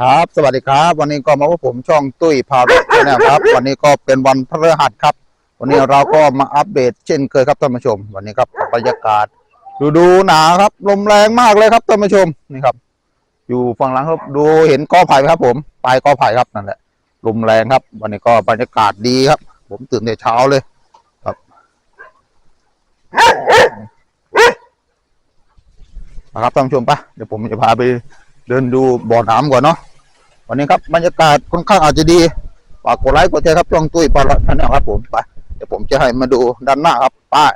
ครับ สวัสดีครับ วันนี้ก็มาพบผมช่องตุ้ยพาเวทนะครับ วันนี้ก็เป็นวันพฤหัสครับ วันนี้เราก็มาอัปเดตเช่นเคยครับท่านผู้ชม วันนี้ครับบรรยากาศดูดูหนาครับลมแรงมากเลยครับท่านผู้ชมนี่ครับ อยู่ฝั่งหลังครับดูเห็นกอไผ่ไหมครับผมปลายกอไผ่ครับนั่นแหละลมแรงครับ วันนี้ก็บรรยากาศดีครับ ผมตื่นแต่เช้าเลยครับนะครับท่านผู้ชมปะเดี๋ยวผมจะพาไปเดินดูบ่อน้ำก่อนเนาะ วันนี้ครับบรรยากาศค่อนข้างอาจจะดีฝากกดไลค์กดแชร์ครับช่องตุ้ยปลาละท่านนะครับผมไปเดี๋ยวผมจะให้มาดูด้านหน้าครับป้าย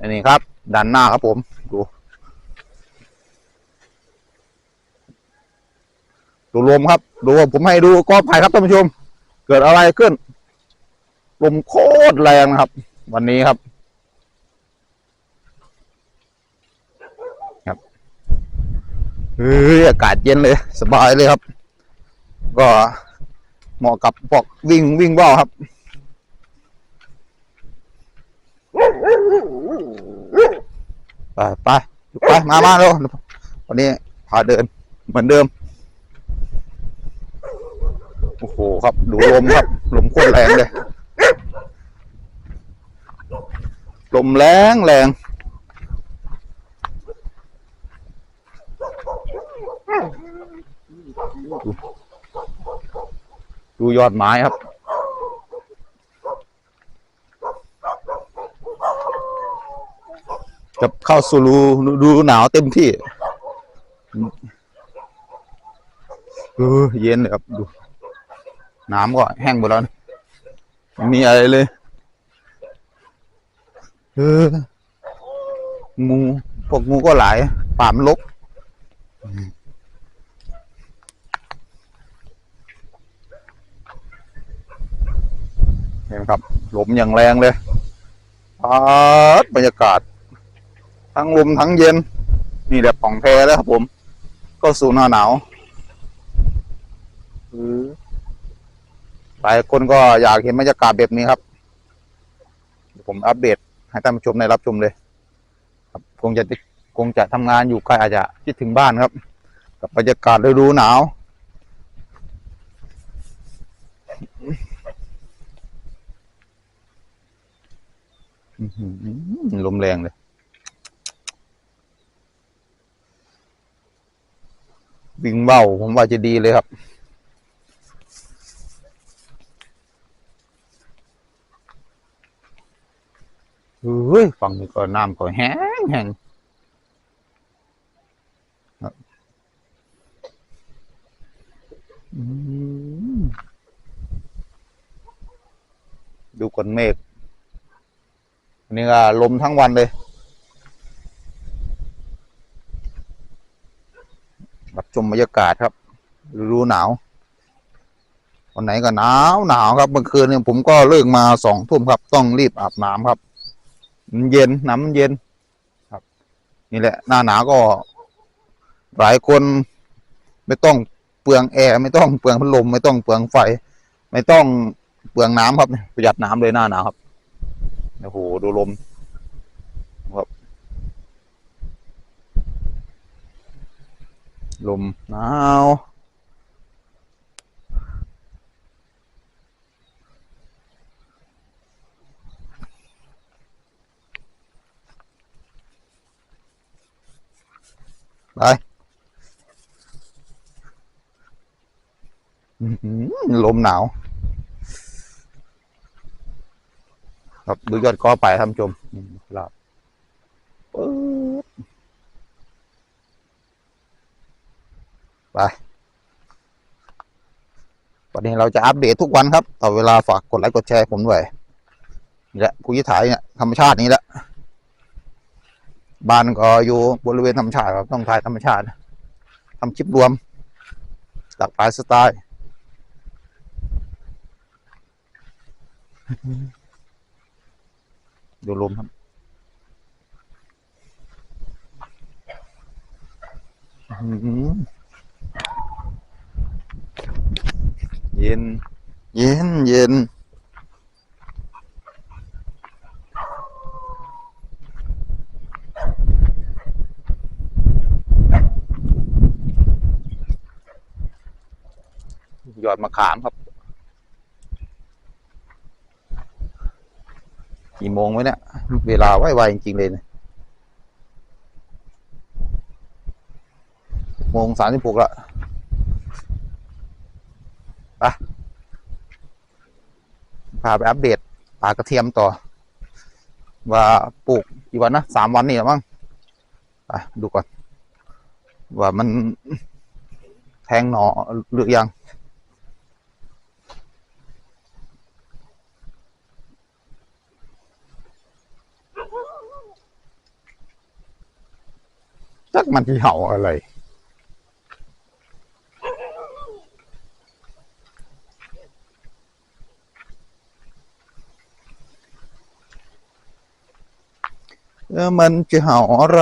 อันนี้ครับด้านหน้าครับผมดูดูลมครับดูผมให้ดูกอไผ่ครับท่านผู้ชม เกิดอะไรขึ้น ลมโคตรแรงนะครับ วันนี้ครับครับเฮ้ยอากาศเย็นเลย สบายเลยครับ ก็เหมาะกับพวกวิ่งวิ่งว่าวครับ ไปไปไปมามาเร็ววันนี้พาเดินเหมือนเดิม โอ้โหครับ ดูลมครับ ลมโคตรแรงเลย ลมแรงแรง ดูยอดไม้ครับ จะเข้าสู่รูดูหนาวเต็มที่เออเย็นเลยครับดู น้ำก็แห้งหมดแล้วนะมีอะไรเลย เอองูพวกงูก็หลายป่ามลก ห็นครับลมอย่างแรงเลยพัดบรรยากาศ ทั้งลมทั้งเย็น นี่แหละป่องแพแล้วครับผม ก็สู่หน้าหนาวหลายคนก็อยากเห็นบรรยากาศแบบนี้ครับ ผมอัปเดตให้ท่านผู้ชมได้รับชมเลย ครับคงจะคงจะทำงานอยู่ใกล้อาจจะคิดถึงบ้านครับ กับบรรยากาศฤดูหนาว อื้อหือ ลมแรงเลย วิ่งเบ้าผมว่าจะดีเลยครับ เฮ้ยฝั่งนี้ก็น้ำก็แห้งแห้งดูก้อนเมฆ อันนี้ก็ลมทั้งวันเลยรับชมบรรยากาศครับฤดูหนาว วันไหนก็หนาวหนาวครับเมื่อคืนเนี่ยผมก็เลิกมาสองทุ่มครับ ต้องรีบอาบน้ำครับมันเย็นน้ำมันเย็นครับ นี่แหละ หน้าหนาวก็ หลายคนไม่ต้องเปลืองแอร์ไม่ต้องเปลืองพัดลม ไม่ต้องเปลืองไฟ ไม่ต้องเปลืองน้ำครับประหยัดน้ำเลยหน้าหนาวครับ โอ้โหดูลมครับ ลมหนาวไปลมหนาว ครับ ดูยอดกอไปท่านชมนี่ครับปึ๊บไปวันนี้เราจะอัปเดตทุกวันครับต่อเวลาฝากกดไลค์กดแชร์ผมด้วยนี่แหละคุยถ่ายเนี่ยธรรมชาตินี้แหละบ้านก็อยู่บริเวณธรรมชาติครับต้องถ่ายธรรมชาติทำคลิปรวมหลากหลายสไตล์ ดูลมครับอื้อหือเย็น เย็น เย็นยอดมะขามครับ กี่โมงไว้เนี่ย เวลาไวๆจริง ๆ เลยเนี่ยโมงสามสิบหกละไปพาไปอัปเดตปลากระเทียมต่อ ว่าปลูกกี่วันนะสามวันนี่หรือมั้งไปดูก่อน ว่ามันแทงหนอหรือยัง จักมันที่เห่าอะไรเออมันจะเห่าอะไร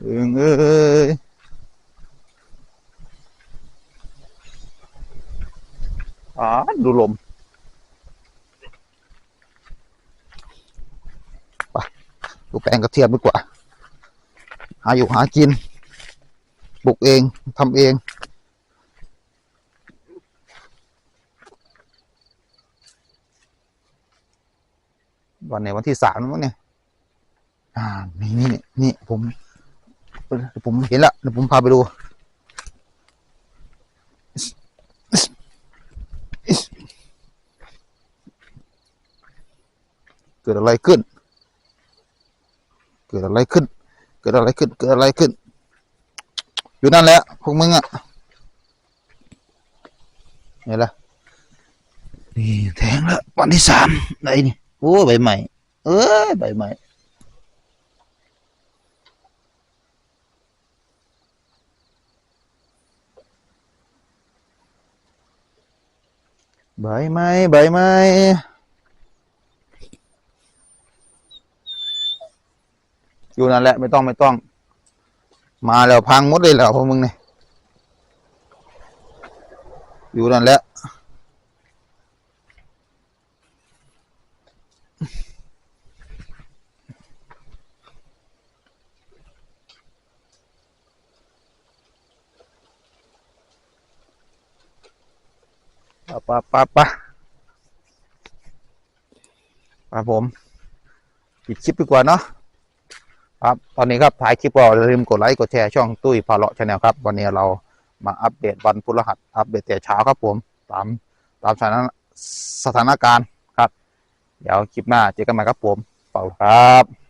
เอิงเอ้ยอ่าดูลมไปดูแปลงกระเทียมดีกว่า หาอยู่หากินปลูกเองทำเองวันไหนวันที่สามแล้วมั้งเนี่ย อ่า นี่นี่นี่ผม ผมเห็นละเดี๋ยวผมพาไปดู เกิดอะไรขึ้น เกิดอะไรขึ้น เกิดอะไรขึ้น เกิดอะไรขึ้น อยู่นั่นแหละพวกมึงอะนี่แหละนี่แทงล้ววันที่สามไหนนี่โอ้ใบใหม่ เอ้ยใบใหม่ใบไม้ใบไม้ อยู่นั่นแหละไม่ต้องไม่ต้อง มาแล้วพังหมดเลยแล้วพวกมึงเนี่ยอยู่นั่นแหละปะปะปะปะผมปิดคลิปดีกว่าเนาะ ครับตอนนี้ครับถ่ายคลิปก็อย่าลืมกดไลค์กดแชร์ช่องตุ้ยพาเลาะชาแนลครับ วันนี้เรามาอัปเดตวันพุธรหัสอัปเดตแต่เช้าครับผมตามตามสถานสถานการณ์ครับ เดี๋ยวคลิปหน้าเจอกันใหม่ครับผมเปล่าครับ